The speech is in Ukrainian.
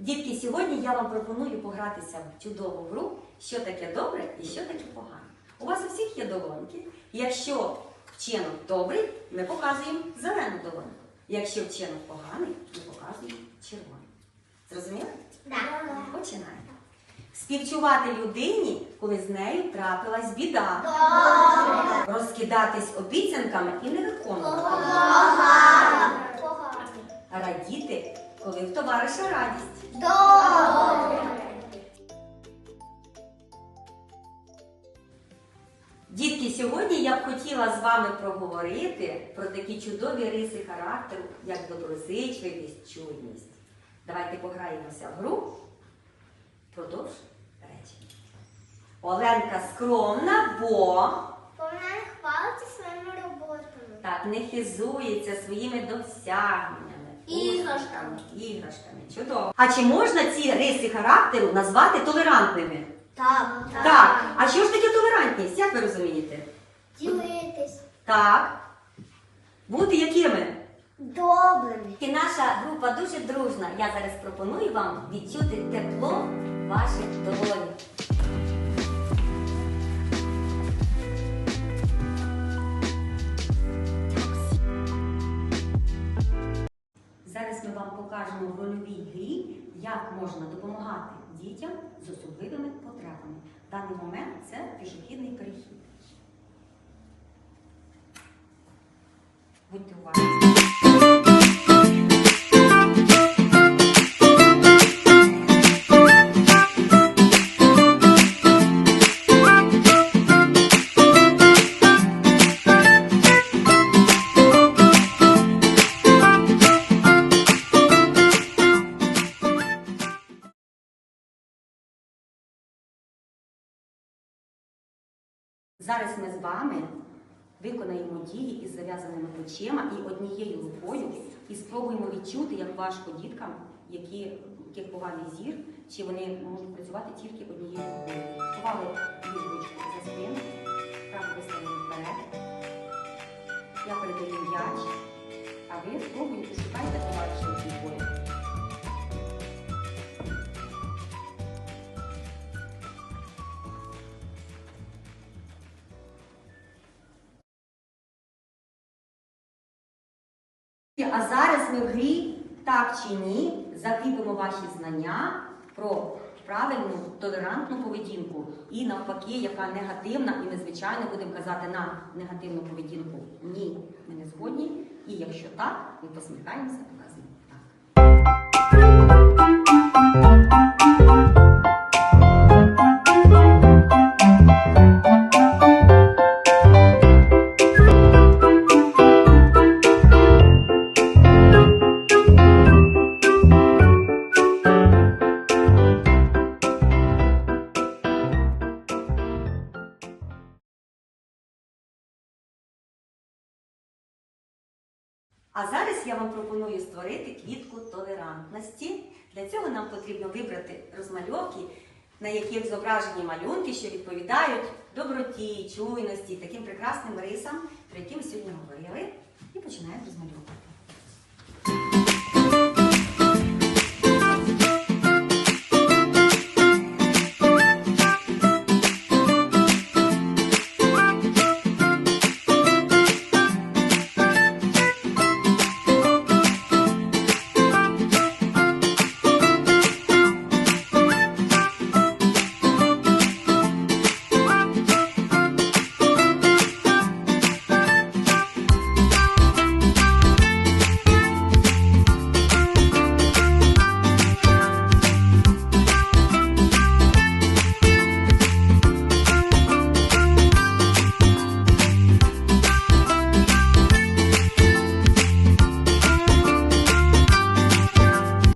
Дітки, сьогодні я вам пропоную погратися в чудову гру, що таке добре і що таке погане. У вас у всіх є долоньки. Якщо вчинок добрий, ми показуємо зелену долоньку. Якщо вчинок поганий, ми показуємо червону. Зрозуміли? Починаємо. Співчувати людині, коли з нею трапилась біда. Розкидатись обіцянками і не виконувати. Радіти, коли в товариша радість. Дітки, сьогодні я б хотіла з вами проговорити про такі чудові риси характеру, як доброзичливість, чуйність. Давайте пограємося в гру. Продовж речення. Оленка скромна, бо Вона не хвалиться своїми роботами. так не хизується своїми досягненнями, Іграшками. іграшками. Чудово. А чи можна ці риси характеру назвати толерантними? Так. Так. А що ж таке толерантність? Як ви розумієте? Ділитись. Так. Бути якими? Добрими. І наша група дуже дружна. Я зараз пропоную вам відчути тепло ваших долонів. Як можна допомагати дітям з особливими потребами. В даний момент це пішохідний перехід. Будьте уважні. Зараз ми з вами виконаємо дії із зав'язаними плечима і однією рукою і спробуємо відчути, як важко діткам, які, яких поганий зір, чи вони можуть працювати тільки однією рукою. Ховали ліву за спину, праву виставили вперед. Я передаю м'яч, а ви спробуйте шукайте товариша А зараз ми в грі так чи ні закріпимо ваші знання про правильну толерантну поведінку і навпаки, яка негативна, і ми звичайно будемо казати на негативну поведінку. Ні, ми не згодні. І якщо так, ми посміхаємося, показуємо так. А зараз я вам пропоную створити квітку толерантності. Для цього нам потрібно вибрати розмальовки, на яких зображені малюнки, що відповідають доброті, чуйності, таким прекрасним рисам, про які ми сьогодні говорили. І починаємо розмальовувати.